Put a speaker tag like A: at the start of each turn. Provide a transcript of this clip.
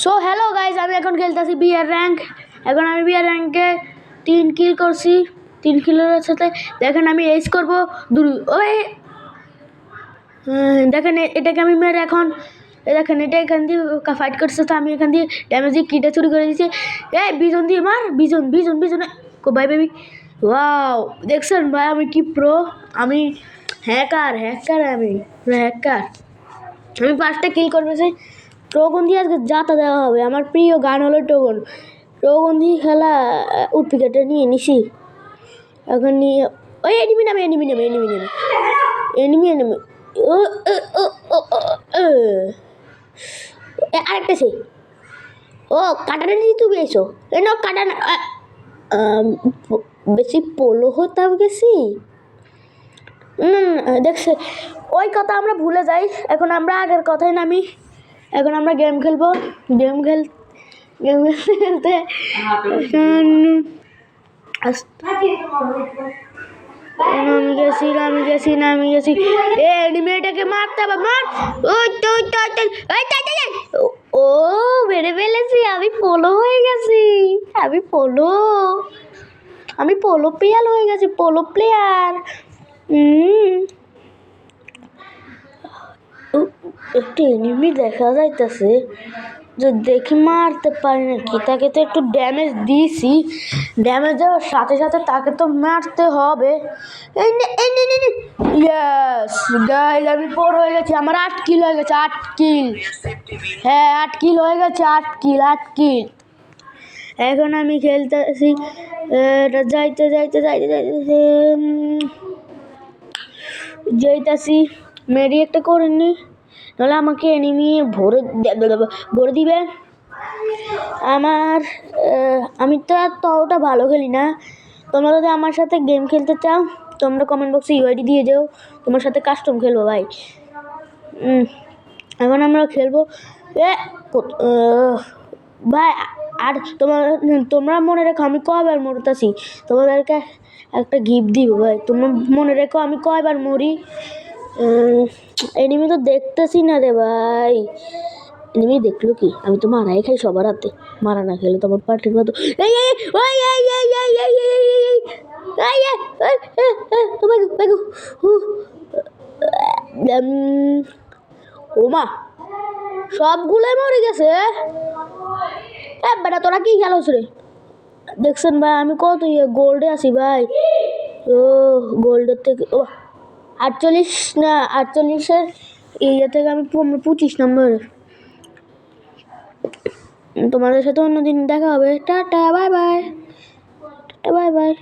A: So hello guys আমি এখন খেলতেছি বিয়ার র্যাঙ্ক এখন আমি বিয়ার র্যাঙ্কে তিন কিল করছি। তিন কিলের সাথে দেখেন আমি এইস করব দূর ওই! দেখেন এটাকে আমি মেরে এখন দেখেন এটা এখান দিয়ে ফাইট করছে, তো আমি এখান দিয়ে ড্যামেজ দিয়ে কিটা চুরি করে দিয়েছি এই, বিজন দিয়ে মার! Bijon Bijon Bijon. Bye baby wow দেখছেন ভাই, আমি কি প্রো আমি হ্যাকার হ্যাকার আমি হ্যাকার আমি পাঁচটা কিল করবে সেই প্রগন্ধি আজকে যাতা দেওয়া হবে। আমার প্রিয় গান হলো টোগন। প্রগন্ধি খেলা উৎপিকাটা নিয়ে নিছি এখন নিয়ে ওই এনিমি নামে এনিমি নামে এনিমি নামে। এনিমি এনিমি ও। আরেকটা সেই। ও কাটাটা নিয়ে তুমি এসো। এ নাও কাটা না আ, আম, প- বেশি পোলো হতাম গেছি না, দেখছে ওই কথা আমরা ভুলে যাই। এখন আমরা আগের কথায় নামি। এখন আমরা গেম খেলব। গেম খেল গেম খেলতে খেলতে উম, আস- নামি গেছি এনিমেটাকে মারতে হবে ও ফেলেছি আমি পোলো হয়ে গেছি। আমি পোলো আমি পোলো প্লেয়ার হয়ে গেছি পোলো প্লেয়ার হুম একটু এনিমি দেখা যাইতেছে, যে দেখি মারতে পারি নাকি তাকে তো একটু ড্যামেজ দিয়েছি। ড্যামেজ দেওয়ার সাথে সাথে তাকে তো মারতে হবে। আমি পর হয়ে গেছি, আমার আট কিল হয়ে গেছে, আট কিল হ্যাঁ আট কিল হয়ে গেছে, আট কিল আট কিল এখন আমি খেলতেছি যাইতে যাইতে যাইতে যাইতে, যাইতাছি মেরি একটা করে নি। নাহলে আমাকে এনিমি ভরে ভরে দিবে। আমার আমি তো আর ততটা ভালো খেলি না। তোমরা যদি আমার সাথে গেম খেলতে চাও, তোমরা কমেন্ট বক্সে ইউআইডি দিয়ে যাও। তোমার সাথে কাস্টম খেলব ভাই। এখন আমরা খেলব, এ ভাই, আর তোমার, তোমরা মনে রেখো আমি কয়বার মরতেছি। তোমাদেরকে একটা গিফট দিব ভাই। তোমরা মনে রেখো আমি কয়বার মরি। এনিমি তো দেখতেছি না রে ভাই এনিমি দেখল কি আমি তো মারাই খাই সবার হাতে মারা না খেলে তো আমার পার্টির মতো ওমা সবগুলোই মরে গেছে বেটা তোরা কি খেলোস রে দেখছেন ভাই আমি কত ইয়ে গোল্ডে আছি ভাই ও গোল্ডের থেকে ও আটচল্লিশ না, আটচল্লিশের ইয়ে থেকে আমি পঁচিশ নম্বর। তোমাদের সাথে অন্যদিন দেখা হবে। Tata, bye bye. Tata, bye bye.